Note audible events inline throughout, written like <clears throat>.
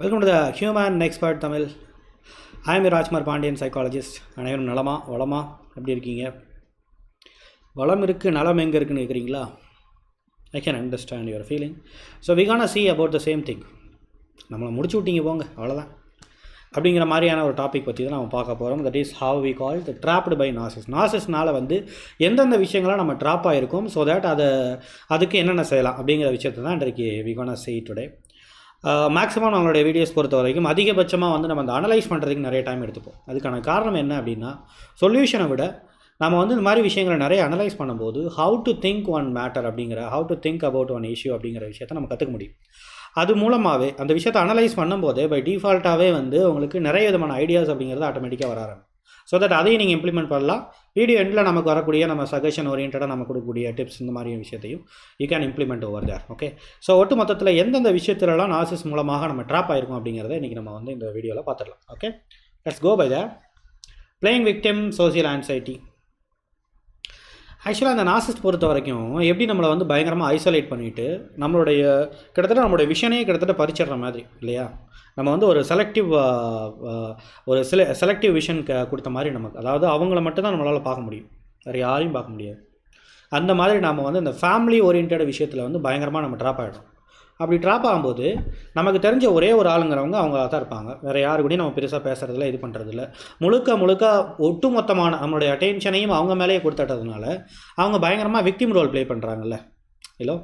Welcome to the human expert Tamil I Rajkumar Pandian psychologist அனைவரும் நலமா வளமா? எப்படி இருக்கீங்க? வளம் இருக்குது நலம் எங்கே இருக்குன்னு கேட்குறீங்களா I can understand your feeling so we can see about the same thing நம்மளை முடிச்சு விட்டீங்க போங்க. அவ்வளோதான் அப்படிங்கிற மாதிரியான ஒரு டாபிக் பற்றி தான் நம்ம பார்க்க போகிறோம் that is how we call the trapped by narcissist நாசஸ்னால் வந்து எந்தெந்த விஷயங்களாக நம்ம ட்ராப் ஆகிருக்கோம் ஸோ தட் அதை அதுக்கு என்னென்ன செய்யலாம் அப்படிங்கிற விஷயத்தை தான் இன்றைக்கு we can see today maximum நம்மளுடைய வீடியோஸ் பொறுத்த வரைக்கும் அதிகபட்சமாக வந்து நம்ம அந்த அனலைஸ் பண்ணுறதுக்கு நிறைய டைம் எடுத்துப்போம். அதுக்கான காரணம் என்ன அப்படின்னா சொல்யூஷனை விட நம்ம வந்து இந்த மாதிரி விஷயங்களை நிறைய அனலைஸ் பண்ணும்போது how to think one matter அப்படிங்கிற how to think about one issue அப்படிங்கிற விஷயத்தை நம்ம கற்றுக்க முடியும். அது மூலமாகவே அந்த விஷயத்தை அனலைஸ் பண்ணும்போதே பை டிஃபால்ட்டாகவே வந்து உங்களுக்கு நிறைய விதமான ஐடியாஸ் அப்படிங்கிறது ஆட்டோமேட்டிக்காக வர ஆரம்பிக்கும். ஸோ தட் அதையும் நீங்கள் இம்ப்ளிமெண்ட் பண்ணலாம். வீடியோ எண்டில் நமக்கு வரக்கூடிய நம்ம சஜஷன் ஓரியன்டாக நம்ம கொடுக்கக்கூடிய டிப்ஸ் இந்த மாதிரி விஷயத்தையும் you can implement over there okay so ஒட்டு மொத்தத்தில் எந்தெந்த விஷயத்துலலாம் நாசிஸ் மூலமாக நம்ம ட்ராப் ஆயிருக்கும் அப்படிங்கிறத இன்றைக்கி நம்ம வந்து இந்த வீடியோவில் பார்த்துடலாம் okay let's go by the playing victim social anxiety ஆக்சுவலாக அந்த நாசிஸ்ட் பொறுத்த வரைக்கும் எப்படி நம்மளை வந்து பயங்கரமாக ஐசோலேட் பண்ணிவிட்டு நம்மளுடைய கிட்டத்தட்ட நம்மளுடைய விஷனையே கிட்டத்தட்ட பறிச்சிடுற மாதிரி இல்லையா? நம்ம வந்து ஒரு செலக்டிவ் ஒரு செல செலக்டிவ் விஷன் க கொடுத்த மாதிரி நமக்கு அதாவது அவங்கள மட்டும்தான் நம்மளால் பார்க்க முடியும். வேறு யாரையும் பார்க்க முடியாது. அந்த மாதிரி நாம் வந்து இந்த ஃபேமிலி ஓரியன்ட் விஷயத்தில் வந்து பயங்கரமாக நம்ம ட்ராப் ஆகிடும் அப்படி ட்ராப் ஆகும்போது நமக்கு தெரிஞ்ச ஒரே ஒரு ஆளுங்கிறவங்க அவங்க தான் இருப்பாங்க. வேறு யாரு கூடயும் நம்ம பெருசாக பேசுகிறதில்ல இது பண்ணுறதில்ல முழுக்க முழுக்க ஒட்டுமொத்தமான நம்மளுடைய அட்டென்ஷனையும் அவங்க மேலேயே கொடுத்துட்டதுனால அவங்க பயங்கரமாக விக்டிம் ரோல் ப்ளே பண்ணுறாங்கல்ல ஹலோ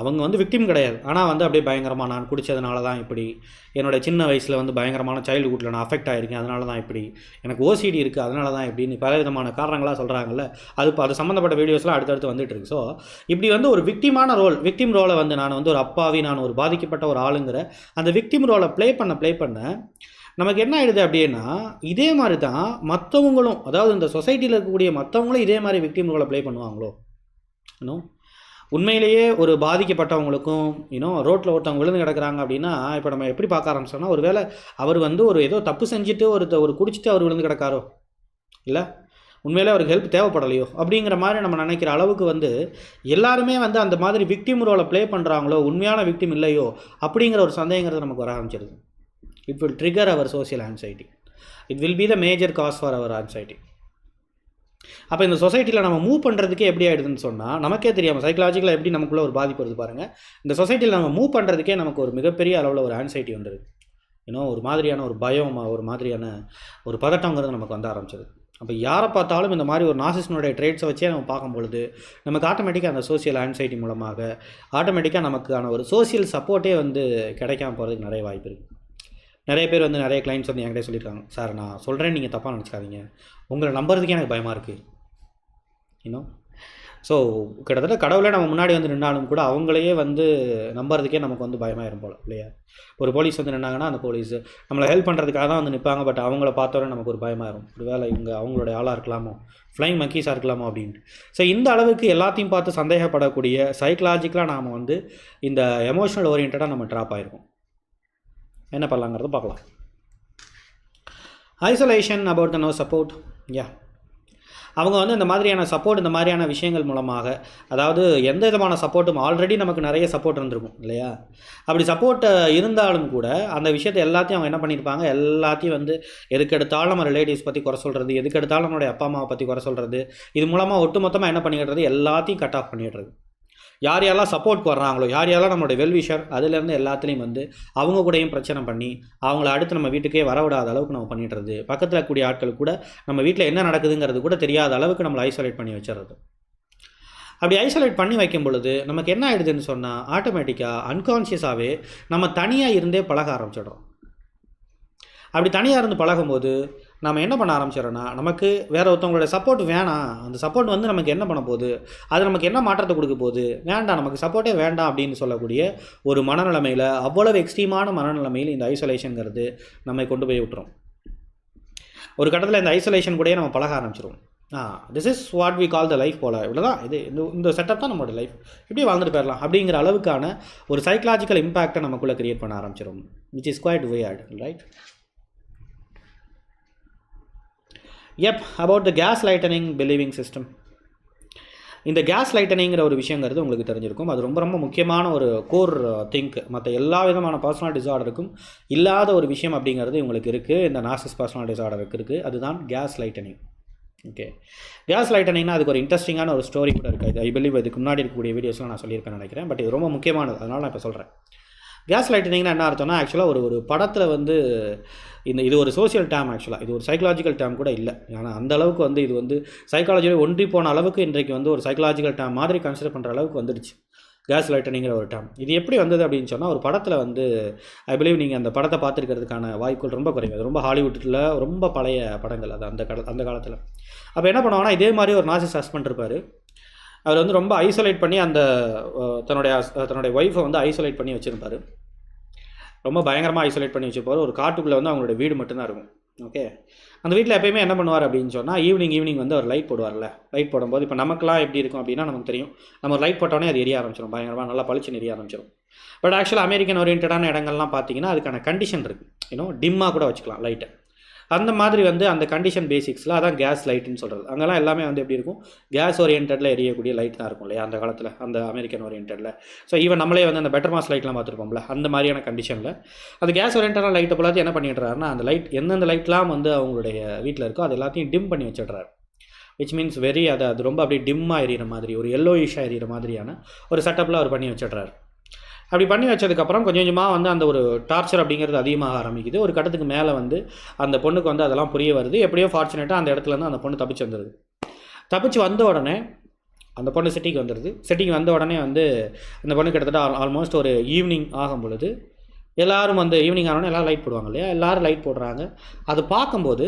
அவங்க வந்து விக்டிம் கிடையாது. ஆனால் வந்து அப்படியே பயங்கரமாக நான் குடித்ததுனால தான் இப்படி. என்னோட சின்ன வயசில் வந்து பயங்கரமான சைல்டுஹுட்டில் நான் அஃபெக்ட் ஆகிருக்கேன் அதனால தான் இப்படி. எனக்கு ஓசிடி இருக்குது அதனால தான் இப்படின்னு பல விதமான காரணங்களாக சொல்கிறாங்கல்ல அது இப்போ அது சம்மந்தப்பட்ட வீடியோஸ்லாம் அடுத்தடுத்து வந்துட்டு இருக்கு. ஸோ இப்படி வந்து ஒரு விக்டிமான ரோல் விக்டிம் ரோலை வந்து நான் வந்து ஒரு அப்பாவி நான் ஒரு பாதிக்கப்பட்ட ஒரு ஆளுங்கிற அந்த விக்டிம் ரோலை ப்ளே பண்ண ப்ளே பண்ண நமக்கு என்ன ஆயிடுது அப்படின்னா இதே மாதிரி தான் மற்றவங்களும் அதாவது இந்த சொசைட்டியில் இருக்கக்கூடிய மற்றவங்களும் இதே மாதிரி விக்டிம் ரோலை ப்ளே பண்ணுவாங்களோ? இன்னும் உண்மையிலேயே ஒரு பாதிக்கப்பட்டவங்களுக்கும் இன்னும் ரோட்டில் ஒருத்தவங்க விழுந்து கிடக்குறாங்க அப்படின்னா இப்போ நம்ம எப்படி பார்க்க ஆரம்பிச்சோம்னா ஒரு வேளை அவர் வந்து ஒரு ஏதோ தப்பு செஞ்சுட்டு ஒரு ஒரு குடிச்சிட்டு அவர் விழுந்து கிடக்காரோ? இல்லை? உண்மையிலே அவருக்கு ஹெல்ப் தேவைப்படலையோ? அப்படிங்கிற மாதிரி நம்ம நினைக்கிற அளவுக்கு வந்து எல்லாருமே வந்து அந்த மாதிரி விக்டிம் ரோலை ப்ளே பண்ணுறாங்களோ உண்மையான விக்டிம் இல்லையோ அப்படிங்கிற ஒரு சந்தேகங்கிறது நமக்கு வர ஆரம்பிச்சிருது. It will trigger our social anxiety it will be the major cause for our anxiety அப்போ இந்த சொசைட்டியில் நம்ம மூவ் பண்ணுறதுக்கே எப்படி ஆகிடுதுன்னு சொன்னால் நமக்கே தெரியாமல் சைக்கலாஜிக்கலாக எப்படி நமக்குள்ளே ஒரு பாதிப்பு வருது பாருங்கள் இந்த சொசைட்டியில் நம்ம மூவ் பண்ணுறதுக்கே நமக்கு ஒரு மிகப்பெரிய அளவில் ஒரு ஆன்சைட்டி வந்துடுது இன்னும் ஒரு மாதிரியான ஒரு பயம் ஒரு மாதிரியான ஒரு பதட்டங்கிறது நமக்கு வந்து ஆரம்பிச்சது. அப்போ யாரை பார்த்தாலும் இந்த மாதிரி ஒரு நாசிஸ்னுடைய ட்ரேட்ஸை வச்சே நம்ம பார்க்கும் பொழுது நமக்கு ஆட்டோமேட்டிக்காக அந்த சோசியல் ஆன்சைட்டி மூலமாக ஆட்டோமேட்டிக்காக நமக்கான ஒரு சோசியல் சப்போர்ட்டே வந்து கிடைக்காம போகிறதுக்கு நிறைய வாய்ப்பு இருக்குது நிறைய பேர் வந்து நிறைய கிளைண்ட்ஸ் வந்து என்கிட்ட சொல்லியிருக்காங்க. சார் நான் சொல்கிறேன் நீங்கள் தப்பாக நினச்சிக்காதீங்க. உங்களை நம்புறதுக்கே எனக்கு பயமாக இருக்குது இன்னும் ஸோ கிட்டத்தட்ட கடவுளே நம்ம முன்னாடி வந்து நின்னாலும் கூட அவங்களையே வந்து நம்புறதுக்கே நமக்கு வந்து பயமாயிரும் போல் இல்லையா? ஒரு போலீஸ் வந்து நின்னாங்கன்னா அந்த போலீஸ் நம்மளை ஹெல்ப் பண்ணுறதுக்காக தான் வந்து நிற்பாங்க பட் அவங்கள பார்த்தோன்னே நமக்கு ஒரு பயமாயிரும். ஒரு வேலை இவங்க அவங்களுடைய ஆளாக இருக்கலாமோ? ஃப்ளைங் மக்கீஸாக இருக்கலாமோ? அப்படின்ட்டு. ஸோ இந்த அளவுக்கு எல்லாத்தையும் பார்த்து சந்தேகப்படக்கூடிய சைக்கலாஜிக்கலாக நாம் வந்து இந்த எமோஷனல் ஓரியன்டாக நம்ம ட்ராப் ஆகிருக்கோம் என்ன பண்ணலாங்கிறத பார்க்கலாம். Isolation about the no support yeah அவங்க வந்து இந்த மாதிரியான சப்போர்ட் இந்த மாதிரியான விஷயங்கள் மூலமாக அதாவது எந்த விதமான சப்போர்ட்டும் ஆல்ரெடி நமக்கு நிறைய சப்போர்ட் இருந்திருக்கும் இல்லையா? அப்படி சப்போர்ட் இருந்தாலும் கூட அந்த விஷயத்தை எல்லாத்தையும் அவங்க என்ன பண்ணியிருப்பாங்க? எல்லாத்தையும் வந்து எதுக்கெடுத்தாலும் நம்ம ரிலேட்டிவ்ஸ் பற்றி குறை சொல்கிறது எதுக்கெடுத்தாலும் நம்மளுடைய அப்பா அம்மாவை பற்றி குறை சொல்கிறது இது மூலமாக ஒட்டுமொத்தமாக என்ன பண்ணிடுறது? எல்லாத்தையும் கட் ஆஃப் பண்ணிடுறது. யார் யாரெல்லாம் சப்போர்ட் வர்றாங்களோ யார் யாரெல்லாம் நம்மளோட வெல்விஷர் அதுலேருந்து எல்லாத்துலேயும் வந்து அவங்க கூடயும் பிரச்சனை பண்ணி அவங்கள அடுத்து நம்ம வீட்டுக்கே வரவிடாத அளவுக்கு நம்ம பண்ணிடுறது. பக்கத்தில் இருக்கக்கூடிய ஆட்கள் கூட நம்ம வீட்டில் என்ன நடக்குதுங்கிறது கூட தெரியாத அளவுக்கு நம்மளை ஐசோலேட் பண்ணி வச்சிடுறது. அப்படி ஐசோலேட் பண்ணி வைக்கும் பொழுது நமக்கு என்ன ஆயிடுதுன்னு சொன்னால் ஆட்டோமேட்டிக்காக அன்கான்ஷியஸாகவே நம்ம தனியாக இருந்தே பழக ஆரம்பிச்சிடுறோம். அப்படி தனியாக இருந்து பழகும்போது நம்ம என்ன பண்ண ஆரம்பிச்சிடறோன்னா நமக்கு வேறு ஒருத்தவங்களோட சப்போர்ட் வேணாம். அந்த சப்போர்ட் வந்து நமக்கு என்ன பண்ண போகுது? அது நமக்கு என்ன மாற்றத்தை கொடுக்க போகுது? வேண்டாம் நமக்கு சப்போர்ட்டே வேண்டாம் அப்படின்னு சொல்லக்கூடிய ஒரு மனநிலைமையில் அவ்வளவு எக்ஸ்ட்ரீமான மனநிலைமையில் இந்த ஐசோலேஷனுங்கிறது நம்மை கொண்டு போய் விட்டுரும். ஒரு கட்டத்தில் இந்த ஐசோலேஷன் கூடயே நம்ம பழக ஆரம்பிச்சிருவோம். ஆ this is what we call the life போல். இவ்வளோ தான் இது இந்த இந்த செட்டப் தான் நம்மளோட லைஃப் இப்படி வாழ்ந்துட்டு போயிடலாம். அப்படிங்கிற அளவுக்கான ஒரு சைக்கலாஜிக்கல் இம்பேக்டை நமக்குள்ளே க்ரியேட் பண்ண ஆரம்பிச்சிடும் which is quite at right எப் about the gaslighting believing system இந்த கேஸ் லைட்டனிங்கிற ஒரு விஷயங்கிறது உங்களுக்கு தெரிஞ்சிருக்கும். அது ரொம்ப ரொம்ப முக்கியமான ஒரு கோர் திங்க் மற்ற எல்லா விதமான பர்சனல் டிசார்டருக்கும் இல்லாத ஒரு விஷயம் அப்படிங்கிறது உங்களுக்கு இருக்குது இந்த நாசிஸ் பர்சனல் டிசார்டருக்கு இருக்குது அதுதான் கேஸ் லைட்டனிங் ஓகே கேஸ் லைட்டனிங்னா அதுக்கு ஒரு இன்ட்ரெஸ்டிங்கான ஒரு ஸ்டோரி கூட இருக்குது ஐ பிலீவ் இதுக்கு முன்னாடி இருக்கக்கூடிய வீடியோஸ்லாம் நான் சொல்லியிருக்கேன் நினைக்கிறேன். பட் இது ரொம்ப முக்கியமானது. அதனால் நான் இப்போ சொல்கிறேன் கேஸ் லைட்டனிங்னா என்ன அர்த்தம்னா ஆக்சுவலாக ஒரு ஒரு படத்தில் வந்து இந்த இது ஒரு சோஷியல் டேம் ஆக்சுவலாக இது ஒரு சைக்கலாஜிக்கல் டேம் கூட இல்லை. ஆனால் அந்த அளவுக்கு வந்து இது வந்து சைக்காலஜியில் ஒன்றி போன அளவுக்கு இன்றைக்கு வந்து ஒரு சைக்கலாஜிக்கல் டேம் மாதிரி கன்சிடர் பண்ணுற அளவுக்கு வந்துடுச்சு. கேஸ் லைட்டனிங்கிற ஒரு டேம் இது எப்படி வந்தது அப்படின்னு சொன்னால் ஒரு படத்தில் வந்து ஐ பிலீவ் நீங்கள் அந்த படத்தை பார்த்துருக்கிறதுக்கான வாய்ப்புகள் ரொம்ப குறைவு. ரொம்ப ஹாலிவுட்டில் ரொம்ப பழைய படங்கள் அது அந்த கட அந்த காலத்தில். அப்போ என்ன பண்ணுவாங்கன்னா இதே மாதிரி ஒரு நாசி சஸ்பெண்ட் இருப்பார். அவர் வந்து ரொம்ப ஐசோலேட் பண்ணி அந்த தன்னுடைய தன்னுடைய ஒய்ஃபை வந்து ஐசோலேட் பண்ணி வச்சுருப்பார் ரொம்ப பயங்கரமாக ஐசோலேட் பண்ணி வச்சுருப்பார். ஒரு காட்டுக்குள்ளே வந்து அவங்களோட வீடு மட்டும்தான் இருக்கும். ஓகே அந்த வீட்டில் எப்பயுமே என்ன பண்ணுவார் அப்படின்னு சொன்னால் ஈவினிங் ஈவினிங் வந்து அவர் லைட் போடுவார்ல. லைட் போடும்போது இப்போ நமக்குலாம் எப்படி இருக்கும் அப்படின்னா நமக்கு தெரியும். நம்ம லைட் போட்டோடனே அது எரிய ஆரம்பிச்சிடும் பயங்கரமாக நல்லா பளிச்சுன்னு எரிய ஆரம்பிச்சிடும் பட் ஆக்சுவலாக அமெரிக்கன் ஓரியன்டான இடங்கள்லாம் பார்த்தீங்கன்னா அதுக்கான கண்டிஷன் இருக்குது இன்னும் டிம்மாக கூட வச்சுக்கலாம் லைட்டை அந்த மாதிரி வந்து அந்த கண்டிஷன் பேசிக்ஸில் அதான் கேஸ் லைட்டுன்னு சொல்கிறது அங்கெல்லாம் எல்லாமே வந்து எப்படி இருக்கும்? கேஸ் ஓரியன்டில் எரியக்கூடிய லைட் தான் இருக்கும் இல்லையா? அந்த காலத்தில் அந்த அமெரிக்கன் ஓரியன்டில் ஸோ ஈவன் நம்மளே வந்து அந்த பெட்டர் மாஸ் லைட்லாம் பார்த்துருப்போம்ல அந்த மாதிரியான கண்டிஷனில் அந்த கேஸ் ஓரியன்டான லைட்டை போலாத்தையும் என்ன பண்ணிடுறாருன்னா அந்த லைட் எந்தெந்த லைட்லாம் வந்து அவங்களுடைய வீட்டில் இருக்கோ அது எல்லாத்தையும் டிம் பண்ணி வச்சிடுறாரு. விச் மீன்ஸ் வெரி அது அது ரொம்ப அப்படியே டிம்மாக எரியிற மாதிரி ஒரு எல்லோயிஷாக எரியிற மாதிரியான ஒரு செட்டப்பில் அவர் பண்ணி வச்சிடுறாரு. அப்படி பண்ணி வச்சதுக்கப்புறம் கொஞ்சம் கொஞ்சமாக வந்து அந்த ஒரு டார்ச்சர் அப்படிங்கிறது அதிகமாக ஆரம்பிக்குது. ஒரு கட்டத்துக்கு மேலே வந்து அந்த பொண்ணுக்கு வந்து அதெல்லாம் புரிய வருது. எப்படியோ ஃபார்ச்சுனேட்டாக அந்த இடத்துலேருந்து அந்த பொண்ணு தப்பிச்சு வந்துடுது தப்பிச்சு வந்த உடனே அந்த பொண்ணு சிட்டிக்கு வந்துடுது சிட்டிக்கு வந்த உடனே வந்து அந்த பொண்ணு கிட்டத்தட்ட ஆல்மோஸ்ட் ஒரு ஈவினிங் ஆகும் பொழுது எல்லோரும் வந்து ஈவினிங் ஆனோடனே எல்லோரும் லைட் போடுவாங்க இல்லையா? எல்லாரும் லைட் போடுறாங்க. அது பார்க்கும்போது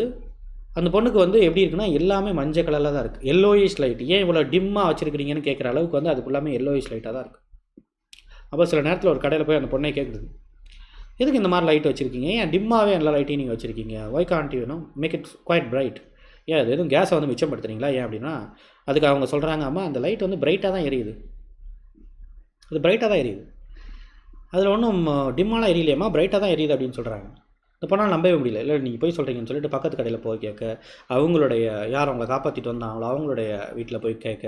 அந்த பொண்ணுக்கு வந்து எப்படி இருக்குன்னா எல்லாமே மஞ்சள் கலரில் தான் இருக்குது எல்லோயிஷ் லைட் ஏன் இவ்வளோ டிம்மாக வச்சுருக்கிறீங்கன்னு கேட்குற அளவுக்கு வந்து அது ஃபுல்லாமே எல்லோயிஷ் லைட்டாக தான் இருக்குது அப்போ சில நேரத்தில் ஒரு கடையில் போய் அந்த பொண்ணை கேட்குது எதுக்கு இந்த மாதிரி லைட் வச்சுருக்கீங்க? ஏன் டிம்மாகவே எல்லா லைட்டையும் நீங்கள் வச்சுருக்கீங்க? ஒய் கான்ட் வேணும் மேக் இட் குவைட் பிரைட் ஏன் அது எதுவும் கேஸை வந்து மிச்சப்படுத்துறீங்களா? ஏன் அப்படின்னா அதுக்கு அவங்க சொல்கிறாங்க அம்மா அந்த லைட் வந்து பிரைட்டாக தான் எரியுது. அது பிரைட்டாக தான் எரியுது. அதில் ஒன்றும் டிம்மாலாம் எரியலையம்மா? பிரைட்டாக தான் எரியுது அப்படின்னு சொல்கிறாங்க இந்த பொண்ணால் நம்பவே முடியல. இல்லை நீங்கள் போய் சொல்கிறீங்கன்னு சொல்லிட்டு பக்கத்து கடையில் போய் கேட்க அவங்களுடைய யார் அவங்கள காப்பாற்றிட்டு வந்தாங்களோ அவங்களுடைய வீட்டில் போய் கேட்க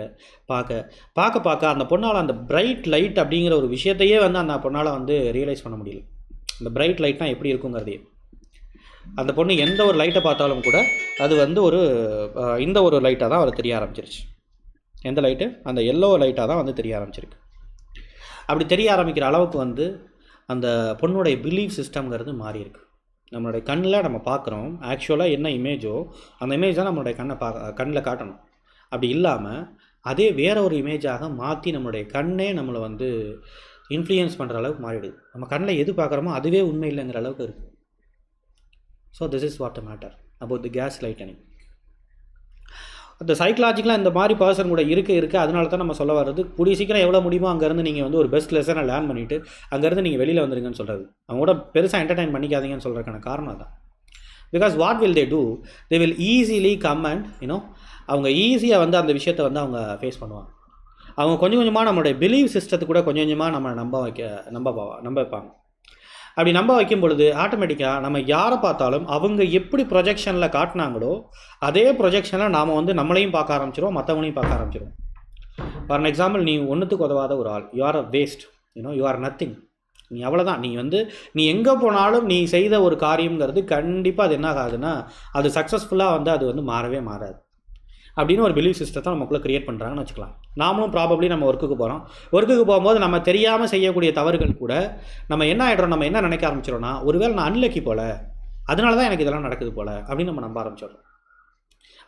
பார்க்க. பார்க்க பார்க்க அந்த பொண்ணால் அந்த பிரைட் லைட் அப்படிங்கிற ஒரு விஷயத்தையே வந்து அந்த பொண்ணால் வந்து ரியலைஸ் பண்ண முடியல. அந்த பிரைட் லைட்னால் எப்படி இருக்குங்கிறதையே. அந்த பொண்ணு எந்த ஒரு லைட்டை பார்த்தாலும் கூட அது வந்து ஒரு இந்த ஒரு லைட்டாக தான் அவர் தெரிய ஆரம்பிச்சிருச்சு. எந்த லைட்டு அந்த எல்லோ லைட்டாக தான் வந்து தெரிய ஆரம்பிச்சிருக்கு. அப்படி தெரிய ஆரம்பிக்கிற அளவுக்கு வந்து அந்த பொண்ணுடைய பிலீஃப் சிஸ்டம்ங்கிறது மாறி இருக்குது நம்மளுடைய கண்ணில் நம்ம பார்க்குறோம். ஆக்சுவலாக என்ன இமேஜோ அந்த இமேஜ் தான் நம்மளுடைய கண்ணை பார்க்க கண்ணில் காட்டணும். அப்படி இல்லாமல் அதே வேற ஒரு இமேஜாக மாற்றி நம்மளுடைய கண்ணே நம்மளை வந்து இன்ஃப்ளூயன்ஸ் பண்ணுற அளவுக்கு மாறிடுது. நம்ம கண்ணில் எது பார்க்குறோமோ அதுவே உண்மை இல்லைங்கிற அளவுக்கு இருக்குது so this is what matter about the gaslighting அந்த சைக்கலாஜிக்கலாக இந்த மாதிரி பர்சன் கூட இருக்க இருக்க. அதனால தான் நம்ம சொல்ல வர்றது. கூடிய சீக்கிரம் எவ்வளோ முடியுமோ அங்கேருந்து நீங்கள் வந்து ஒரு பெஸ்ட் லெசனை லேர்ன் பண்ணிவிட்டு அங்கேருந்து நீங்கள் வெளியில் வந்துருங்கன்னு சொல்கிறது அவங்க கூட பெருசாக என்டர்டைன் பண்ணிக்காதீங்கன்னு சொல்கிறதுக்கான காரணம் தான் because what will they do they will easily come and you know அவங்க ஈஸியாக வந்து அந்த விஷயத்தை வந்து அவங்க ஃபேஸ் பண்ணுவாங்க. அவங்க கொஞ்சம் கொஞ்சமாக நம்மளுடைய பிலீவ் சிஸ்டத்தை கூட கொஞ்சம் கொஞ்சமாக நம்ம நம்ப வைக்க நம்ப நம்ப வைப்பாங்க. அப்படி நம்ப வைக்கும் பொழுது ஆட்டோமேட்டிக்காக நம்ம யாரை பார்த்தாலும் அவங்க எப்படி ப்ரொஜெக்ஷனில் காட்டினாங்களோ அதே ப்ரொஜெக்ஷனில் நாம் வந்து நம்மளையும் பார்க்க ஆரம்பிச்சிருவோம் மற்றவங்களையும் பார்க்க ஆரம்பிச்சிருவோம். ஃபார் எக்ஸாம்பிள் நீ ஒன்றுத்துக்கு உதவாத ஒரு ஆள். You are a waste you know you are nothing நீ அவ்வளோதான் நீ வந்து நீ எங்கே போனாலும் நீ செய்த ஒரு காரியங்கிறது கண்டிப்பாக அது என்ன ஆகாதுன்னா அது சக்ஸஸ்ஃபுல்லாக வந்து அது வந்து மாறவே மாறாது. அப்படின்னு ஒரு பிலீவ் சிஸ்டத்தை நமக்குள்ளே க்ரியேட் பண்ணுறாங்கன்னு வச்சுக்கலாம். நாமளும் ப்ராபப்ளி நம்ம ஒர்க்குக்கு போகிறோம் ஒர்க்குக்கு போகும்போது நம்ம தெரியாமல் செய்யக்கூடிய தவறுகள் கூட நம்ம என்ன ஆகிடுறோம் நம்ம என்ன நினைக்க ஆரம்பிச்சிடோம்னா ஒருவேளை நான் அன்லக்கி போல அதனால தான் எனக்கு இதெல்லாம் நடக்குது போல அப்படின்னு நம்ம நம்ப ஆரம்பிச்சிடுறோம்.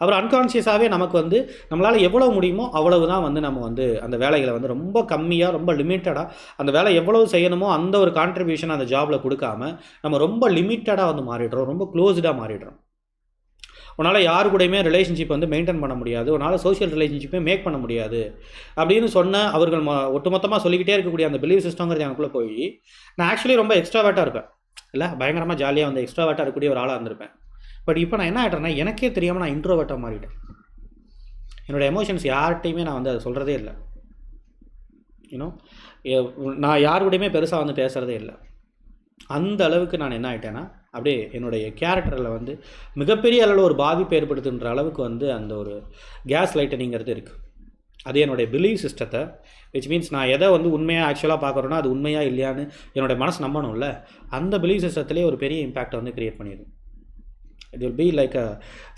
அப்புறம் அன்கான்ஷியஸாகவே நமக்கு வந்து நம்மளால் எவ்வளவு முடியுமோ அவ்வளவு தான் வந்து நம்ம வந்து அந்த வேலைகளை வந்து ரொம்ப கம்மியாக ரொம்ப லிமிட்டடாக அந்த வேலை எவ்வளவு செய்யணுமோ அந்த ஒரு கான்ட்ரிபியூஷன் அந்த ஜாபில் கொடுக்காம நம்ம ரொம்ப லிமிட்டடாக வந்து மாறிடுறோம். ரொம்ப க்ளோஸ்டாக மாறிடுறோம். உன்னால் யாரு கூடயுமே ரிலேஷன்ஷிப் வந்து மெயின்டைன் பண்ண முடியாது. உன்னால் சோஷியல் ரிலேஷன்ஷிப்பே மேக் பண்ண முடியாது. அப்படின்னு சொன்ன அவர்கள் ஒட்டுமொத்தமாக சொல்லிக்கிட்டே இருக்கக்கூடிய அந்த பிலீவ் சிஸ்டங்கிறது எனக்குள்ளே போய் நான் ஆக்சுவலி ரொம்ப எக்ஸ்ட்ராவேட்டாக இருப்பேன். இல்லை பயங்கரமாக ஜாலியாக வந்து எக்ஸ்ட்ராவேட்டாக இருக்கக்கூடிய ஒரு ஆளாக இருந்திருப்பேன். பட் இப்போ நான் என்ன ஆகிட்டேன்னா எனக்கே தெரியாமல் நான் இன்ட்ரோவேட்டாக மாறிட்டேன். என்னோடய எமோஷன்ஸ் யார்கிட்டையுமே நான் வந்து அதை சொல்கிறதே இல்லை. யூனோ நான் யார் கூடயுமே பெருசாக வந்து பேசுகிறதே இல்லை. அந்த அளவுக்கு நான் என்ன ஆகிட்டேன்னா அப்படியே என்னுடைய கேரக்டரில் வந்து மிகப்பெரிய அளவில் ஒரு பாதிப்பு ஏற்படுத்துன்ற அளவுக்கு வந்து அந்த ஒரு கேஸ் லைட்டனிங்கிறது இருக்குது அது என்னுடைய பிலீவ் சிஸ்டத்தை விச் மீன்ஸ் நான் எதை வந்து உண்மையாக ஆக்சுவலாக பார்க்குறேன்னா அது உண்மையாக இல்லையான்னு என்னோடய மனசு நம்பணும்ல அந்த பிலீவ் சிஸ்டத்திலே ஒரு பெரிய இம்பேக்டை வந்து க்ரியேட் பண்ணிடும் it will be like a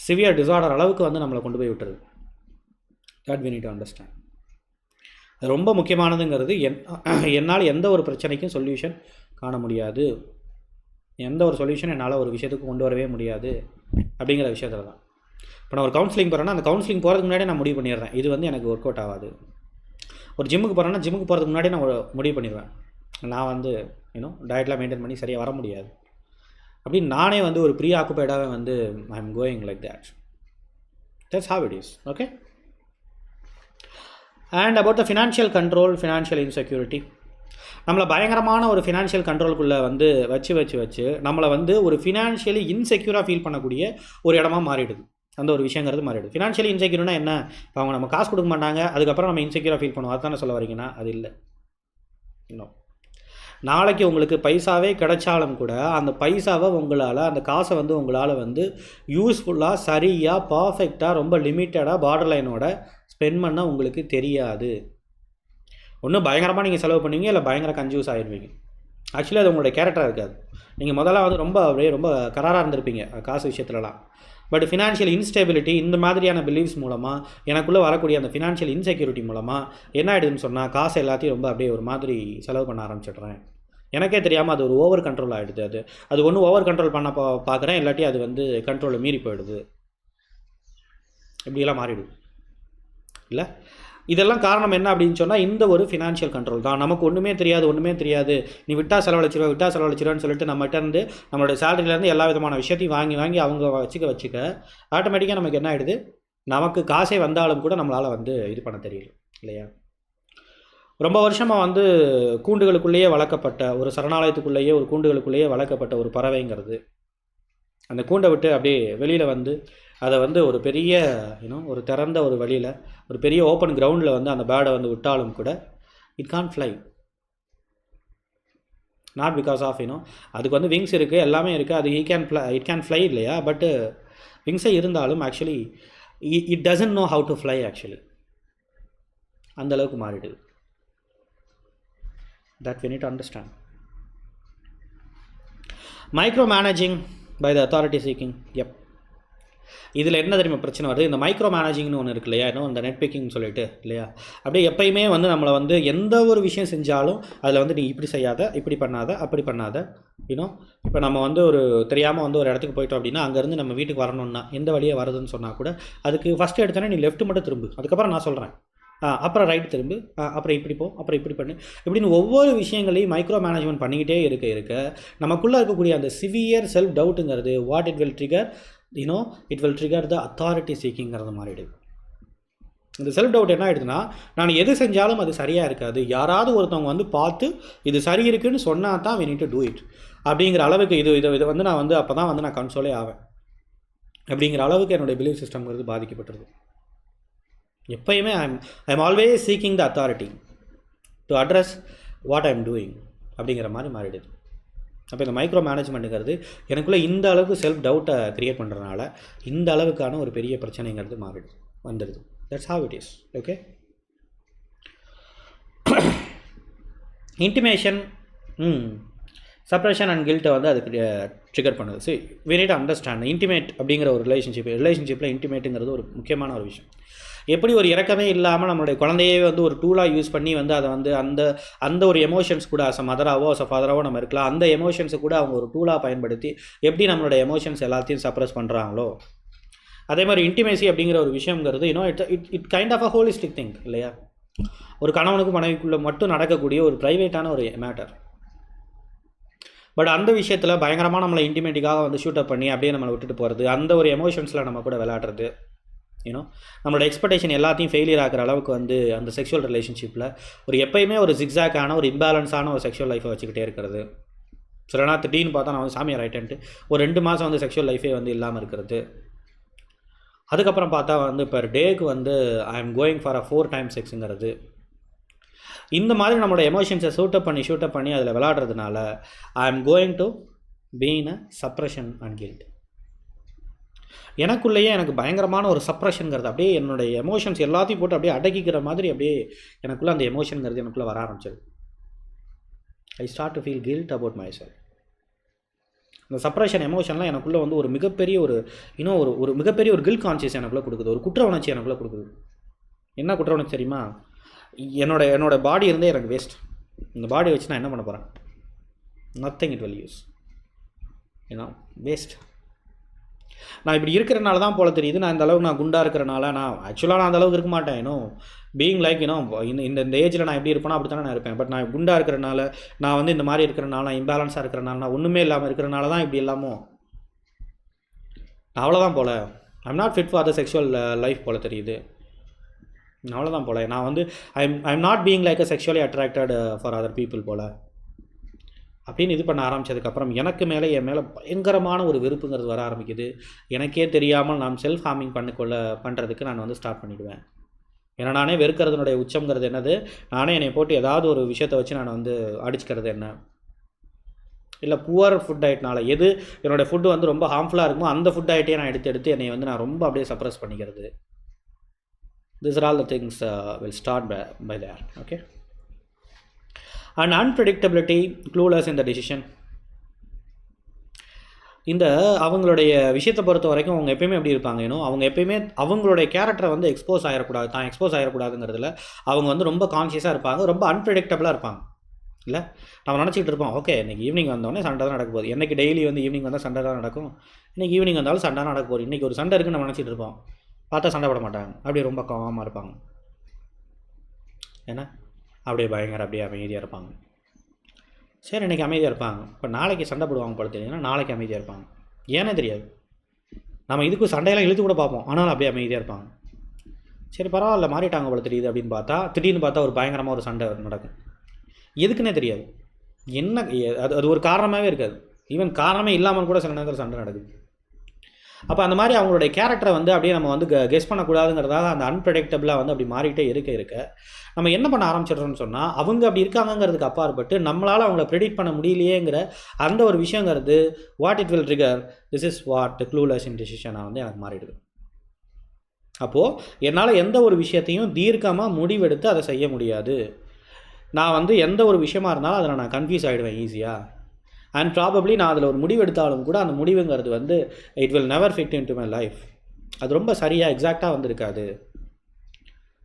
severe disorder அளவுக்கு வந்து நம்மளை கொண்டு போய் விட்டுருது. தட் வி நீட் அண்டர்ஸ்டாண்ட் அது ரொம்ப முக்கியமானதுங்கிறது என் <clears throat> என்னால் எந்த ஒரு பிரச்சனைக்கும் சொல்யூஷன் காண முடியாது. எந்த ஒரு சொல்யூஷன் என்னால் ஒரு விஷயத்துக்கு கொண்டு வரவே முடியாது அப்படிங்கிற விஷயத்தில் தான் இப்போ நான் ஒரு கவுன்சிலிங் போகிறேன்னா அந்த கவுன்சிலிங் போகிறதுக்கு முன்னாடி நான் முடிவு பண்ணிடுறேன். இது வந்து எனக்கு ஒர்க் அவுட் ஆகாது. ஒரு ஜிம்முக்கு போகிறேன்னா ஜிம்முக்கு போகிறதுக்கு முன்னாடி நான் முடிவு பண்ணிடுவேன். நான் வந்து இன்னும் டயட்லாம் மெயின்டைன் பண்ணி சரியாக வர முடியாது. அப்படின்னு நானே வந்து ஒரு ப்ரீ ஆக்குபைடாகவே வந்து I am going like that that's how it is okay and about the financial control financial insecurity நம்மளை பயங்கரமான ஒரு ஃபினான்ஷியல் கண்ட்ரோலுக்குள்ளே வந்து வச்சு வச்சு வச்சு நம்மளை வந்து ஒரு ஃபினான்ஷியலி இன்செக்யூராக ஃபீல் பண்ணக்கூடிய ஒரு இடமா மாறிடுது. அந்த ஒரு விஷயங்கிறது மாறிடுது. ஃபினான்ஷியலி இன்செக்யூர்னா என்ன? இப்போ அவங்க நம்ம காசு கொடுக்க மாட்டாங்க அதுக்கப்புறம் நம்ம இன்செக்யூராக ஃபீல் பண்ணுவோம். அதுதானே சொல்ல வரீங்கன்னா? அது இல்லை. இன்னும் நாளைக்கு உங்களுக்கு பைசாவே கிடைச்சாலும் கூட அந்த பைசாவை உங்களால் அந்த காசை வந்து உங்களால் வந்து யூஸ்ஃபுல்லாக சரியாக பர்ஃபெக்டாக ரொம்ப லிமிட்டடாக பார்டர் லைனோட ஸ்பெண்ட் பண்ண உங்களுக்கு தெரியாது. ஒன்று பயங்கரமாக நீங்கள் செலவு பண்ணுவீங்க இல்லை பயங்கர கன்ஃபியூஸ் ஆகிடுவீங்க ஆக்சுவலி அது உங்களுடைய கேரக்டராக இருக்காது. நீங்கள் முதல்ல வந்து ரொம்ப அப்படியே ரொம்ப கராராக இருந்திருப்பீங்க காசு விஷயத்துலலாம். பட் ஃபினான்ஷியல் இன்ஸ்டெபிலிட்டி இந்த மாதிரியான பிலீவ்ஸ் மூலமாக எனக்குள்ளே வரக்கூடிய அந்த ஃபினான்ஷியல் இன்செக்யூரிட்டி மூலமாக என்ன ஆகிடுதுன்னு சொன்னால் காசு எல்லாத்தையும் ரொம்ப அப்படியே ஒரு மாதிரி செலவு பண்ண ஆரம்பிச்சிடுறேன். எனக்கே தெரியாமல் அது ஒரு ஓவர் கண்ட்ரோல் ஆகிடுது அது. அது ஒன்று ஓவர் கண்ட்ரோல் பண்ண பா பார்க்குறேன் இல்லாட்டி அது வந்து கண்ட்ரோலை மீறி போயிடுது. இப்படியெல்லாம் மாறிடுது. இல்லை? இதெல்லாம் காரணம் என்ன அப்படின்னு சொன்னால் இந்த ஒரு ஃபினான்ஷியல் கண்ட்ரோல் தான். நமக்கு ஒன்றுமே தெரியாது ஒன்றுமே தெரியாது. நீ விட்டா செலவழிச்சிருவா விட்டா செலவழிச்சிருவான்னு சொல்லிட்டு நம்மகிட்ட இருந்து நம்மளோட சேலரியிலேருந்து எல்லா விதமான விஷயத்தையும் வாங்கி வாங்கி அவங்க வச்சுக்க வச்சுக்க ஆட்டோமேட்டிக்காக நமக்கு என்ன ஆகிடுது நமக்கு காசே வந்தாலும் கூட நம்மளால் வந்து இது பண்ண தெரியல இல்லையா? ரொம்ப வருஷமாக வந்து கூண்டுகளுக்குள்ளேயே வளர்க்கப்பட்ட ஒரு சரணாலயத்துக்குள்ளேயே ஒரு கூண்டுகளுக்குள்ளேயே வளர்க்கப்பட்ட ஒரு பறவைங்கிறது. அந்த கூண்டை விட்டு அப்படியே வெளியில் வந்து அதை வந்து ஒரு பெரிய இன்னும் ஒரு திறந்த ஒரு வழியில் ஒரு பெரிய ஓப்பன் கிரவுண்டில் வந்து அந்த பேர்டை வந்து விட்டாலும் கூட it can fly not because of you know அதுக்கு வந்து விங்ஸ் இருக்குது எல்லாமே இருக்குது அது he can fly it can fly இல்லையா? பட்டு விங்ஸே இருந்தாலும் actually it doesn't know how to fly actually அந்தளவுக்கு மாறிடுது. That we need understand micromanaging by the authority seeking எப் இதில் என்ன தெரியுமா பிரச்சனை வருது? இந்த மைக்ரோ மேனேஜிங்னு ஒன்று இருக்கு இல்லையா? இன்னும் இந்த நெட் பிக்கிங் சொல்லிட்டு இல்லையா? அப்படியே எப்பயுமே வந்து நம்மளை வந்து எந்த ஒரு விஷயம் செஞ்சாலும் அதில் வந்து நீ இப்படி செய்யாத இப்படி பண்ணாத அப்படி பண்ணாத. இன்னும் இப்போ நம்ம வந்து ஒரு தெரியாமல் வந்து ஒரு இடத்துக்கு போயிட்டோம் அப்படின்னா அங்கேருந்து நம்ம வீட்டுக்கு வரணும்னா எந்த வழியாக வருதுன்னு சொன்னால் கூட அதுக்கு ஃபஸ்ட்டு எடுத்தோன்னே நீ லெஃப்ட் மட்டும் திரும்பு. அதுக்கப்புறம் நான் சொல்கிறேன் அப்புறம் ரைட் திரும்பு. அப்புறம் இப்படி போ அப்புறம் இப்படி பண்ணு. இப்படின்னு ஒவ்வொரு விஷயங்களையும் மைக்ரோ மேனேஜ்மெண்ட் பண்ணிக்கிட்டே இருக்க இருக்க நமக்குள்ளே இருக்கக்கூடிய அந்த severe self டவுட்டுங்கிறது what it will trigger you know it will trigger the authority சீக்கிங்கிறது மாறிடுது இந்த செல்ஃப் டவுட் என்ன ஆகிடுதுன்னா நான் எது செஞ்சாலும் அது சரியாக இருக்காது. யாராவது ஒருத்தவங்க வந்து பார்த்து இது சரி இருக்குன்னு சொன்னால் தான் we need to do it அப்படிங்கிற அளவுக்கு இது இதை இதை வந்து நான் வந்து அப்போ தான் வந்து நான் கன்சோலே ஆவேன். அப்படிங்கிற அளவுக்கு என்னுடைய பிலீவ் சிஸ்டம்ங்கிறது பாதிக்கப்பட்டுருது. எப்பயுமே I'm am always seeking the authority to address what I am doing அப்படிங்கிற மாதிரி மாறிடுது. அப்போ இந்த மைக்ரோ மேனேஜ்மெண்ட்டுங்கிறது எனக்குள்ளே இந்த அளவுக்கு செல்ஃப் டவுட்டை க்ரியேட் பண்ணுறதுனால இந்த அளவுக்கான ஒரு பெரிய பிரச்சனைங்கிறது மாறிடுது வந்துடுது that's how it is okay intimation suppression and கில்ட்டை வந்து அதுக்கு ட்ரிகர் பண்ணுது. சரி வி நீட் அண்டர்ஸ்டாண்ட் இன்டிமேட் அப்படிங்கிற ஒரு ரிலேஷன்ஷிப் ரிலேஷன்ஷிப்பில் இன்டிமேட்டுங்கிறது ஒரு முக்கியமான ஒரு விஷயம். எப்படி ஒரு இறக்கமே இல்லாமல் நம்மளுடைய குழந்தையே வந்து ஒரு டூலாக யூஸ் பண்ணி வந்து அதை வந்து அந்த அந்த ஒரு எமோஷன்ஸ் கூட அஸ் அ மதராவோ அஸ் அ ஃபாதராவோ நம்ம இருக்கலாம். அந்த எமோஷன்ஸை கூட அவங்க ஒரு டூலாக பயன்படுத்தி எப்படி நம்மளோட எமோஷன்ஸ் எல்லாத்தையும் சப்ரஸ் பண்ணுறாங்களோ அதே மாதிரி இன்டிமேசி அப்படிங்கிற ஒரு விஷயங்கிறது இன்னும் it it it kind of a holistic thing இல்லையா? ஒரு கணவனுக்கும் மனைவிக்குள்ளே மட்டும் நடக்கக்கூடிய ஒரு ப்ரைவேட்டான ஒரு மேட்டர் பட் அந்த விஷயத்தில் பயங்கரமாக நம்மளை இன்டிமேட்டிக்காக வந்து ஷூட் அப் பண்ணி அப்படியே நம்மளை விட்டுட்டு போகிறது அந்த ஒரு எமோஷன்ஸில் நம்ம கூட விளையாடுறது யூனோ நம்மளோட எக்ஸ்பெக்டேஷன் எல்லாத்தையும் ஃபெயிலியர் ஆகிற அளவுக்கு வந்து அந்த செக்ஷுவல் ரிலேஷன்ஷிப்பில் ஒரு எப்பயுமே ஒரு ஜிக்ஸாக்கான ஒரு இம்பேலன்ஸான ஒரு செக்ஷுவல் லைஃப்பை வச்சுக்கிட்டே இருக்கிறது. சில நாள் திடீர்னு பார்த்தா நான் வந்து சாமியார் ஆகிட்டேன்ட்டு ஒரு ரெண்டு மாதம் வந்து செக்ஷுவல் லைஃபே வந்து இல்லாமல் இருக்கிறது. அதுக்கப்புறம் பார்த்தா வந்து பர் டேக்கு வந்து I am going for a four time செக்ஸுங்கிறது இந்த மாதிரி நம்மளோட எமோஷன்ஸை ஷூட்டப் பண்ணி ஷூட்டப் பண்ணி அதில் விளாடுறதுனால I am going to been a suppression and guilt எனக்குள்ளேயே எனக்கு பயங்கரமான ஒரு சப்ரஷனுங்கிறது அப்படியே என்னுடைய எமோஷன்ஸ் எல்லாத்தையும் போட்டு அப்படியே அடக்கிக்கிற மாதிரி அப்படியே எனக்குள்ளே அந்த எமோஷனுங்கிறது எனக்குள்ளே வர ஆரம்பிச்சது I start to feel guilt about my self அந்த சப்ரேஷன் எமோஷன்லாம் எனக்குள்ளே வந்து ஒரு மிகப்பெரிய ஒரு இன்னும் ஒரு ஒரு மிகப்பெரிய ஒரு கில் கான்சியஸ் எனக்குள்ளே கொடுக்குது. ஒரு குற்ற உணர்ச்சி எனக்குள்ளே கொடுக்குது. என்ன குற்ற உணர்ச்சி தெரியுமா? என்னோட என்னோட பாடி இருந்தே எனக்கு வேஸ்ட் இந்த பாடி வச்சு நான் என்ன பண்ண போகிறேன் நத்திங் இட் வில் யூஸ் ஏன்னா வேஸ்ட் நான் இப்படி இருக்கிறனால தான் போல தெரியுது. நான் இந்த அளவுக்கு நான் குண்டாக இருக்கிறனால நான் ஆக்சுவலாக நான் அந்த அளவுக்கு இருக்க மாட்டேன். இன்னும் பீயிங் லைக் இன்னும் இந்த இந்த இந்த ஏஜில் நான் எப்படி இருப்பேனோ அப்படி தானே நான் இருப்பேன். பட் நான் குண்டாக இருக்கிறனால நான் வந்து இந்த மாதிரி இருக்கிறனால நான் இம்பேலன்ஸாக இருக்கிறனால நான் ஒன்றுமே இல்லாமல் இருக்கிறனால தான் இப்படி இல்லாமோ அவ்வளோதான் போல. I'm not fit for the sexual life போல தெரியுது. அவ்வளோதான் போல. நான் வந்து I'm I'm not being like a sexually attracted for other people போல். அப்படின்னு இது பண்ண ஆரம்பித்ததுக்கப்புறம் எனக்கு மேலே என் மேலே பயங்கரமான ஒரு வெறுப்புங்கிறது வர ஆரம்பிக்குது. எனக்கே தெரியாமல் நான் செல்ஃப் ஹார்மிங் பண்ணிக்கொள்ள பண்ணுறதுக்கு நான் வந்து ஸ்டார்ட் பண்ணிவிடுவேன் ஏன்னா நானே வெறுக்கிறதுனுடைய உச்சங்கிறது என்னது? நானே என்னை போட்டு ஏதாவது ஒரு விஷயத்தை வச்சு நான் வந்து அடிச்சுக்கிறது என்ன? இல்லை புவர் ஃபுட் டயட்னால எது என்னோடய ஃபுட்டு வந்து ரொம்ப ஹார்ம்ஃபுல்லாக இருக்குமோ அந்த ஃபுட் டயட்டே நான் எடுத்து எடுத்து என்னை வந்து நான் ரொம்ப அப்படியே சப்ரஸ் பண்ணிக்கிறது. This are all the things will start by by there okay and unpredictability clueless இந்த டெசிஷன் இந்த அவங்களுடைய விஷயத்தை பொறுத்த வரைக்கும் அவங்க எப்பயுமே எப்படி இருப்பாங்க? ஏன்னோ அவங்க எப்பயுமே அவங்களுடைய கேரக்டரை வந்து எக்ஸ்போஸ் ஆகிடக்கூடாது தான் எக்ஸ்போஸ் ஆகிடக்கூடாதுங்கிறதுல அவங்க வந்து ரொம்ப கான்ஷியஸாக இருப்பாங்க. ரொம்ப அன்பிரடிக்டபிளாக இருப்பாங்க. இல்லை? நம்ம நினச்சிக்கிட்டு இருப்போம் ஓகே இன்றைக்கி ஈவினிங் வந்தோடனே சண்டை தான் நடக்க போகுது. இன்றைக்கி டெய்லி வந்து ஈவினிங் வந்தால் சண்டை தான் நடக்கும். இன்றைக்கி ஈவினிங் வந்தாலும் சண்டை தான் நடக்க போகுது. இன்றைக்கி ஒரு சண்டை இருக்குன்னு நம்ம நினச்சிட்டு இருப்போம். பார்த்தா சண்டை போட மாட்டாங்க. அப்படியே ரொம்ப காமாக இருப்பாங்க. ஏன்னா அப்படியே பயங்கர அப்படியே அமைதியாக இருப்பாங்க. சரி இன்றைக்கி அமைதியாக இருப்பாங்க. இப்போ நாளைக்கு சண்டை போடுவாங்க போல தெரியுதுன்னா நாளைக்கு அமைதியாக இருப்பாங்க. ஏனே தெரியாது. நம்ம இதுக்கு சண்டையெல்லாம் இழுத்து கூட பார்ப்போம். ஆனாலும் அப்படியே அமைதியாக இருப்பாங்க. சரி பரவாயில்ல மாறிட்டாங்க போல தெரியுது அப்படின்னு பார்த்தா திடீர்னு பார்த்தா ஒரு பயங்கரமாக ஒரு சண்டை நடக்கும். எதுக்குன்னே தெரியாது. என்ன அது அது ஒரு காரணமாகவே இருக்காது. ஈவன் காரணமே இல்லாமல் கூட சில நேரத்தில் சண்டை நடக்குது. அப்போ அந்த மாதிரி அவங்களுடைய கேரக்டரை வந்து அப்படியே நம்ம வந்து கெஸ் பண்ணக்கூடாதுங்கிறதாக அந்த அன்பிரடிக்டபிளாக வந்து அப்படி மாறிட்டே இருக்க இருக்க. நம்ம என்ன பண்ண ஆரம்பிச்சிடுறோம்னு சொன்னால் அவங்க அப்படி இருக்காங்கங்கிறதுக்கு அப்பாற்பட்டு நம்மளால் அவங்கள ப்ரெடிக்ட் பண்ண முடியலையேங்கிற அந்த ஒரு விஷயங்கிறது what it will trigger this is what clueless in டிசிஷனாக வந்து எனக்கு மாறிடுது. அப்போது என்னால் எந்த ஒரு விஷயத்தையும் தீர்க்கமாக முடிவெடுத்து அதை செய்ய முடியாது. நான் வந்து எந்த ஒரு விஷயமா இருந்தாலும் அதில் நான் கன்ஃபியூஸ் ஆகிடுவேன் ஈஸியாக அண்ட் ப்ராபப்ளி நான் அதில் ஒரு முடிவு எடுத்தாலும் கூட அந்த முடிவுங்கிறது வந்து it will never fit in to my life அது ரொம்ப சரியாக எக்ஸாக்டாக வந்திருக்காது.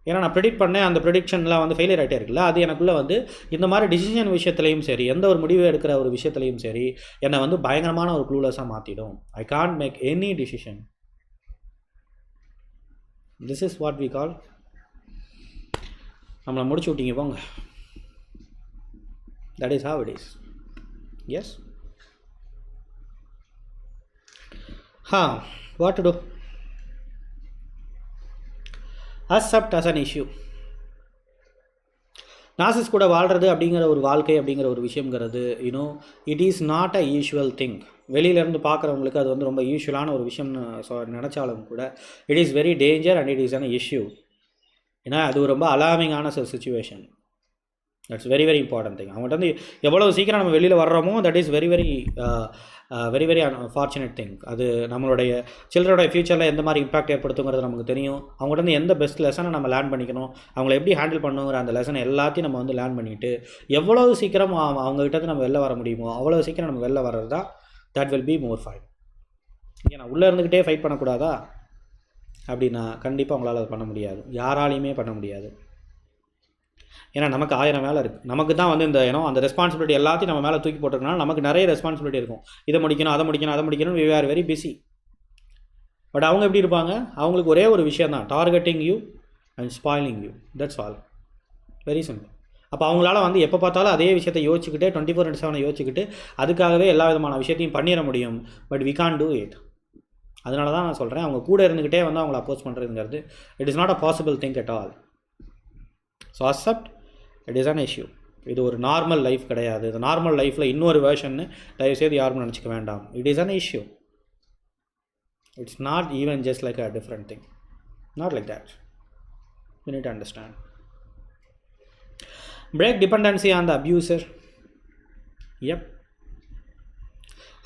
ஏன்னா நான் ப்ரெடிக்ட் பண்ணேன் அந்த ப்ரெடிக்ஷன்லாம் வந்து ஃபெயிலியர் ஆகிட்டே இருக்குல்ல அது எனக்குள்ளே வந்து இந்த மாதிரி டிசிஷன் விஷயத்துலையும் சரி எந்த ஒரு முடிவு எடுக்கிற ஒரு விஷயத்துலையும் சரி என்னை வந்து பயங்கரமான ஒரு க்ளூலெஸ்ஸாக மாற்றிடும் I can't make any decision this is what we call நம்மளை முடிச்சு விட்டீங்க போங்க. That is how it is yes ah what to do accept as an issue narcissist கூட வாழ்கிறது அப்படிங்கிற ஒரு வாழ்க்கை அப்படிங்கிற ஒரு விஷயங்கிறது you know it is not a usual thing வெளியிலேருந்து பார்க்குறவங்களுக்கு அது வந்து ரொம்ப யூஷுவலான ஒரு விஷயம்னு சொ நினச்சாலும் கூட it is very danger and it is an issue ஏன்னா அது ரொம்ப அலாமிங்கான situation it's very very important thing அவங்கள்ட்ட வந்து எவ்வளோ சீக்கிரம் நம்ம வெளியில் வர்றோமோ that is very very very very fortunate thing அது நம்மளுடைய சில்ட்ரனோட ஃப்யூச்சரில் எந்த மாதிரி இம்பாக்ட் ஏற்படுத்துங்கிறது நமக்கு தெரியும். அவங்கள்ட்ட வந்து எந்த பெஸ்ட் லெசனை நம்ம லேர்ன் பண்ணிக்கணும்? அவங்கள எப்படி ஹேண்டில் பண்ணுங்கிற அந்த லெசனை எல்லாத்தையும் நம்ம வந்து லேர்ன் பண்ணிவிட்டு எவ்வளோ சீக்கிரம் அவங்ககிட்ட நம்ம வெளில வர முடியுமோ அவ்வளோ சீக்கிரம் நம்ம வெளில வர்றது தான் that will be more fine ஏன்னா உள்ளே இருந்துக்கிட்டே ஃபைட் பண்ணக்கூடாதா? அப்படின்னா கண்டிப்பாக அவங்களால அதை பண்ண முடியாது. யாராலையுமே பண்ண முடியாது. ஏன்னா நமக்கு ஆயிரம் வேலை இருக்குது நமக்கு தான் வந்து இந்த ஏன்னா அந்த ரெஸ்பான்சிபிலிட்டி எல்லாத்தையும் நம்ம மேலே தூக்கி போட்டிருக்கனால நமக்கு நிறைய ரெஸ்பான்சிபிலிட்டி இருக்கும். இதை முடிக்கணும் அதை முடிக்கணும் அதை முடிக்கணும் we are very busy but அவங்க எப்படி இருப்பாங்க? அவங்களுக்கு ஒரே ஒரு விஷயம் தான். Targeting you and spoiling you that's all very simple அப்போ அவங்களால வந்து எப்போ பார்த்தாலும் அதே விஷயத்தை யோசிச்சுக்கிட்டே டுவெண்ட்டி ஃபோர் இன்ட் செவனை யோசிச்சுக்கிட்டு அதுக்காகவே எல்லா விதமான விஷயத்தையும் பண்ணிட முடியும். But we can do it அதனால தான் நான் சொல்கிறேன் அவங்க கூட இருந்துக்கிட்டே வந்து அவங்கள அப்போஸ் பண்ணுறதுங்கிறது it is not a possible think at all so accept it is an issue இது ஒரு நார்மல் லைஃப் கிடையாது. இது நார்மல் லைஃப்பில் இன்னொரு வேர்ஷன்னு தயவுசெய்து யாரும் நினச்சிக்க வேண்டாம். It is an issue it's not even just like a different thing not like that you need understand break dependency on the abuser எப்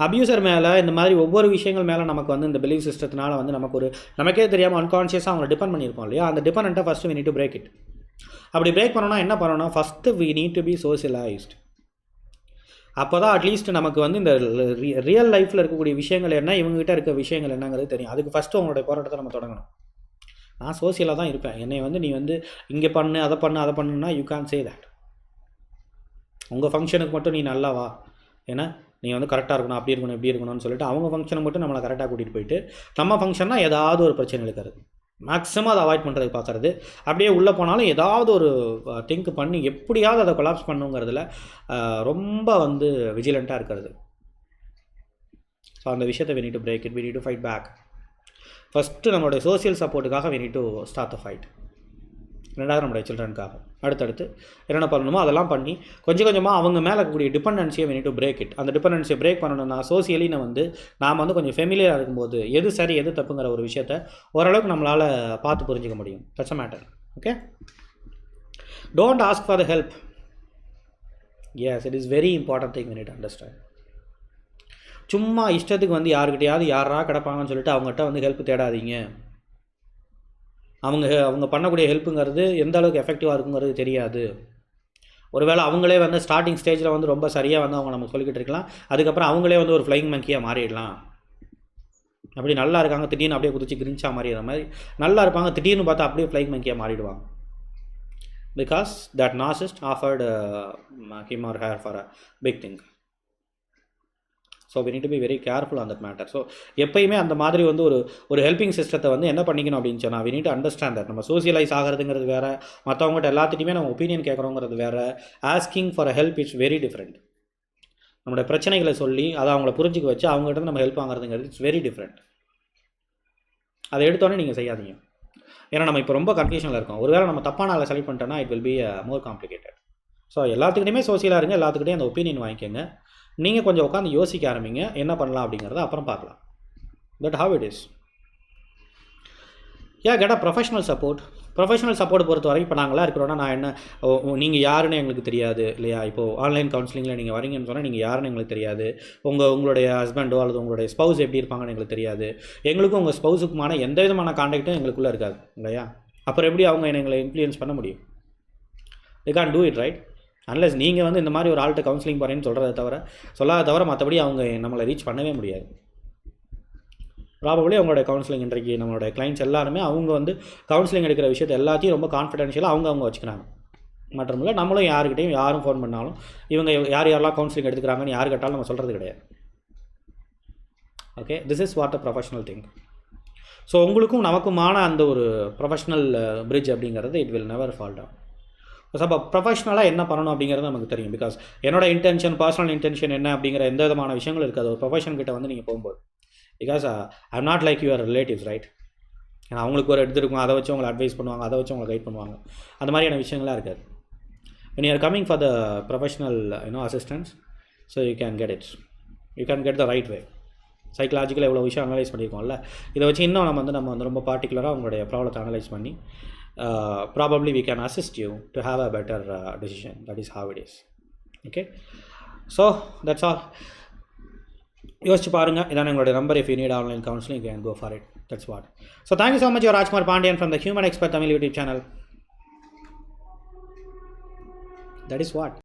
அப்யூசர் மேலே இந்த மாதிரி ஒவ்வொரு விஷயங்கள் மேலே நமக்கு வந்து இந்த பிலீவ் சிஸ்டத்தினால வந்து நமக்கு ஒரு நமக்கே தெரியாமல் அன்கான்ஷியஸாக அவங்களை டிபெண்ட் பண்ணியிருப்போம் இல்லையா? அந்த டிபெண்ட்டை first we need to break it அப்படி பிரேக் பண்ணணும்னா என்ன பண்ணணும்? First we need to be socialised அப்போ தான் அட்லீஸ்ட் நமக்கு வந்து இந்த ரியல் லைஃப்பில் இருக்கக்கூடிய விஷயங்கள் என்ன இவங்ககிட்ட இருக்க விஷயங்கள் என்னங்கிறது தெரியும். அதுக்கு ஃபஸ்ட்டு உங்களுடைய போராட்டத்தை நம்ம தொடங்கணும். நான் சோசியலாக தான் இருப்பேன். என்னை வந்து நீ வந்து இங்கே பண்ணு அதை பண்ணு அதை பண்ணுன்னா யூ கேன் சே தட் உங்கள் ஃபங்க்ஷனுக்கு மட்டும் நீ நல்லா வா. ஏன்னா நீ வந்து கரெக்டாக இருக்கணும் அப்படி இருக்கணும் இப்படி இருக்கணும்னு சொல்லிட்டு அவங்க ஃபங்க்ஷனை மட்டும் நம்மளை கரெக்டாக கூட்டிகிட்டு போயிட்டு நம்ம ஃபங்க்ஷன்னா ஏதாவது ஒரு பிரச்சனை இருக்கிறது மேக்ஸிமம் அதை அவாய்ட் பண்ணுறது பார்க்குறது அப்படியே உள்ளே போனாலும் ஏதாவது ஒரு திங்க் பண்ணி எப்படியாவது அதை கொலாப்ஸ் பண்ணுங்கிறதுல ரொம்ப வந்து விஜிலண்ட்டாக இருக்கிறது. ஸோ அந்த விஷயத்தை we do to it it. We need to back first நம்மளுடைய சோசியல் சப்போர்ட்டுக்காக we need start the fight ரெண்டாவது நம்மளுடைய சில்ட்ரனுக்காக அடுத்தடுத்து என்னென்ன பண்ணணுமோ அதெல்லாம் பண்ணி கொஞ்சம் கொஞ்சமாக அவங்க மேலே இருக்கக்கூடிய டிபெண்டன்சியை we need to break it அந்த டிபெண்டன்சியை பிரேக் பண்ணணும்னா சோசியலி வந்து நாம் வந்து கொஞ்சம் ஃபெமிலியராக இருக்கும்போது எது சரி எது தப்புங்கிற ஒரு விஷயத்த ஓரளவுக்கு நம்மளால் பார்த்து புரிஞ்சுக்க முடியும். That's matter okay don't ask for the help yes it is very important thing we understand சும்மா இஷ்டத்துக்கு வந்து யாருக்கிட்டையாவது யாரா கிடப்பாங்கன்னு சொல்லிட்டு அவங்ககிட்ட வந்து ஹெல்ப் தேடாதீங்க. அவங்க அவங்க பண்ணக்கூடிய ஹெல்ப்புங்கிறது எந்த அளவுக்கு எஃபெக்டிவாக இருக்குங்கிறது தெரியாது. ஒருவேளை அவங்களே வந்து ஸ்டார்டிங் ஸ்டேஜில் வந்து ரொம்ப சரியாக வந்து அவங்க நம்ம சொல்லிக்கிட்டு இருக்கலாம். அதுக்கப்புறம் அவங்களே வந்து ஒரு ஃப்ளைங் மங்கியாக மாறிடலாம். அப்படி நல்லா இருக்காங்க திடீர்னு அப்படியே குதிச்சு கிரிஞ்சா மாறிடுற மாதிரி. நல்லா இருப்பாங்க திடீர்னு பார்த்தா அப்படியே ஃப்ளைங் மங்கியாக மாறிடுவாங்க. Because that narcissist offered him or her for a big thing so we need to be very careful அந்த மேட்டர் ஸோ எப்பயுமே அந்த மாதிரி வந்து ஒரு ஒரு ஹெல்பிங் சிஸ்டத்தை வந்து என்ன பண்ணிக்கணும் அப்படின்னு சொன்னால் வி நீட் அண்டர்ஸ்டாண்ட் தட் நம்ம சோசியலைஸ் ஆகிறதுங்கிறது வேறு மற்றவங்ககிட்ட எல்லாத்திட்டையுமே நம்ம ஒப்பீனியன் கேட்குறோங்கிறது வேறு. Asking for a help it's very different நம்மளோட பிரச்சனைகளை சொல்லி அதை அவங்கள புரிஞ்சுக்க வச்சு அவங்ககிட்ட நம்ம ஹெல்ப் வாங்குறதுங்கிறது இட்ஸ் வெரி டிஃப்ரெண்ட் அதை எடுத்தோன்னே நீங்கள் செய்யாதீங்க. ஏன்னா நம்ம இப்போ ரொம்ப கன்ஃபியூஷனில் இருக்கோம். ஒருவேளை நம்ம தப்பான ஆளை செலக்ட் பண்ணிட்டோன்னா it will be more uh, complicated so எல்லாத்துக்கிட்டையுமே சோசியலாக இருங்க எல்லாத்துக்கிட்டையும் அந்த ஒப்பீனியன் வாங்கிக்கோங்க. நீங்கள் கொஞ்சம் உட்காந்து யோசிக்க ஆரம்பிங்க. என்ன பண்ணலாம் அப்படிங்கிறத அப்புறம் பார்க்கலாம். But how it is yeah get a professional support professional support பொறுத்த வரைக்கும் இப்போ நாங்களாம் இருக்கிறோன்னா நான் என்ன நீங்கள் யாருன்னு எங்களுக்கு தெரியாது இல்லையா? இப்போது ஆன்லைன் கவுன்சிலிங்கில் நீங்கள் வரீங்கன்னு சொன்னால் நீங்கள் யாருன்னு எங்களுக்கு தெரியாது. உங்கள் உங்களுடைய ஹஸ்பண்டோ அல்லது உங்களுடைய ஸ்பௌஸ் எப்படி இருப்பாங்கன்னு எங்களுக்கு தெரியாது. எங்களுக்கும் உங்கள் ஸ்பௌஸுக்குமான எந்த விதமான காண்டாக்டும் எங்களுக்குள்ளே இருக்காது இல்லையா? அப்புறம் எப்படி அவங்க என்னை எங்களை இன்ஃப்ளூயன்ஸ் பண்ண முடியும்? They can't do it right unless நீங்கள் வந்து இந்த மாதிரி ஒரு ஆள்கிட்ட கவுன்சிலிங் போகிறேன்னு சொல்கிறத தவிர சொல்லாத தவிர மற்றபடி அவங்க நம்மளை ரீச் பண்ணவே முடியாது. ப்ராபபிளி அவங்களோட கவுன்சிலிங் இன்றைக்கு நம்மளோட கிளைண்ட்ஸ் எல்லாருமே அவங்க வந்து கவுன்சிலிங் எடுக்கிற விஷயத்தை எல்லாத்தையும் ரொம்ப கான்ஃபிடென்ஷியலாக அவங்க அவங்க வச்சுக்கிறாங்க. மற்றமில்ல நம்மளும் யாருக்கிட்டையும் யாரும் ஃபோன் பண்ணாலும் இவங்க யார் யாரெல்லாம் கவுன்சிலிங் எடுத்துக்கிறாங்கன்னு யார் கேட்டாலும் நம்ம சொல்கிறது கிடையாது. Okay this is what a professional thing so உங்களுக்கும் நமக்குமான அந்த ஒரு ப்ரொஃபஷனல் பிரிட்ஜ் uh, அப்படிங்கிறது it will never fall down அப்போ ப்ரொஃபஷ்னலாக என்ன பண்ணணும் அப்படிங்கிறது நமக்கு தெரியும். பிகாஸ் என்னோட இன்டென்ஷன் பர்சனல் இன்டென்ஷன் என்ன அப்படிங்கிற எந்த விதமான விஷயங்கள் இருக்காது. ஒரு ப்ரொஃபஷன் கிட்ட வந்து நீங்கள் போகும்போது. Because I'm not like your relatives right ஏன்னா அவங்களுக்கு ஒரு எடுத்துருக்கும் அதை வச்சு உங்களை அட்வைஸ் பண்ணுவாங்க. அதை வச்சு உங்களை கைட் பண்ணுவாங்க. அந்த மாதிரியான விஷயங்களாக இருக்காது. When you are coming for the professional you know assistance so you can get it. You can get the right way. சைக்கலாஜிக்கலாக எவ்வளோ விஷயம் அனலைஸ் பண்ணியிருக்கோம்ல. இதை வச்சு இன்னும் நம்ம வந்து நம்ம வந்து ரொம்ப பார்ட்டிகுலராக உங்களுடைய ப்ராப்ளத்தை அனலைஸ் பண்ணி probably we can assist you to have a better decision that is how it is okay so that's all யோசிச்சு பாருங்கள் இதான் எங்களுடைய number if you need online counselling can go for it that's what so thank you so much your Rajkumar Pandian from the human expert Tamil YouTube channel that is what